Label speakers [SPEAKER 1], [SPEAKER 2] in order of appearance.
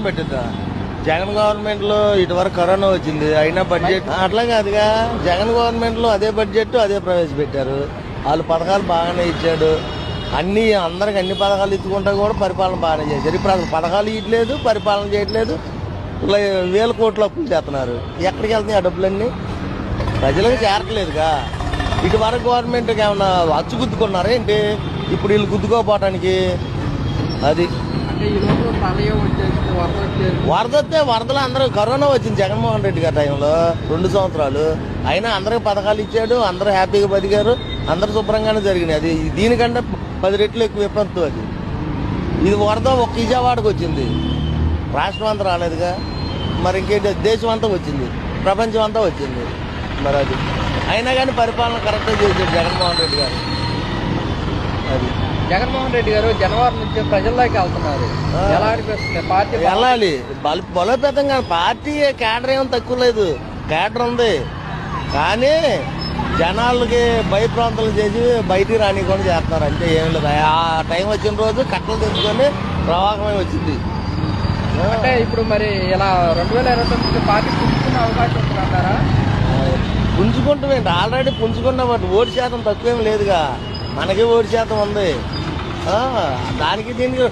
[SPEAKER 1] పెట్టిద్దా? జగన్ గవర్నమెంట్లో ఇటువరకు కరోనా వచ్చింది అయినా బడ్జెట్ అట్లా కాదుగా. జగన్ గవర్నమెంట్లో అదే బడ్జెట్ అదే ప్రవేశపెట్టారు. వాళ్ళు పథకాలు బాగానే ఇచ్చాడు. అన్ని అందరికి అన్ని పథకాలు ఇచ్చుకుంటా కూడా పరిపాలన బాగానే చేశారు. ఇప్పుడు అసలు పథకాలు ఇవ్వట్లేదు పరిపాలన చేయట్లేదు. వేల కోట్లు అప్పులు చేస్తున్నారు. ఎక్కడికి వెళ్తున్నాయి ఆ డబ్బులన్నీ? ప్రజలకు చేరట్లేదుగా. ఇటు వరకు గవర్నమెంట్కి ఏమన్నా అచ్చు గుద్దుకున్నారా ఏంటి? ఇప్పుడు వీళ్ళు గుద్దుకోపోవటానికి అది.
[SPEAKER 2] వరద
[SPEAKER 1] వస్తే వరదలో అందరూ కరోనా వచ్చింది జగన్మోహన్ రెడ్డి గారి టైంలో రెండు సంవత్సరాలు. అయినా అందరికి పథకాలు ఇచ్చాడు అందరూ హ్యాపీగా బతికారు అందరూ శుభ్రంగానే జరిగినాయి. అది దీనికంటే పది రెట్లు ఎక్కువ విపత్తు అది. ఇది వరద ఒక విజయవాడకు వచ్చింది. రాష్ట్రం అంతా రాలేదుగా. మరి ఇంకేంటి దేశం అంతా వచ్చింది. ప్రపంచం అంతా వచ్చింది. మరి అది. అయినా కానీ పరిపాలన కరెక్ట్గా చేశాడు జగన్మోహన్ రెడ్డి గారు. అది.
[SPEAKER 2] జగన్మోహన్ రెడ్డి గారు జనవరి నుంచి ప్రజల్లోకి వెళ్తున్నారు. ఎలా అనిపిస్తుంది? పార్టీ
[SPEAKER 1] వెళ్ళాలి. బల బలోపేతంగా పార్టీ కేడర్ ఏం తక్కువ లేదు. కేడర్ ఉంది. కానీ జనాలకి భయప్రాంతాలు చేసి బయటికి రానికుండా చేస్తున్నారు. అంటే ఏం లేదు. ఆ టైం వచ్చిన రోజు కట్టలు తెచ్చుకొని ప్రవాహమే వచ్చింది.
[SPEAKER 2] అంటే ఇప్పుడు మరి ఇలా రెండు వేల ఇరవై తొమ్మిది పార్టీ పుంజుకునే అవకాశం ఉంటుందంటారా?
[SPEAKER 1] పుంజుకుంటామేంటి ఆల్రెడీ పుంజుకున్న. ఓటు శాతం తక్కువేం లేదుగా. మనకే ఓటు శాతం ఉంది. దానికి దీనికి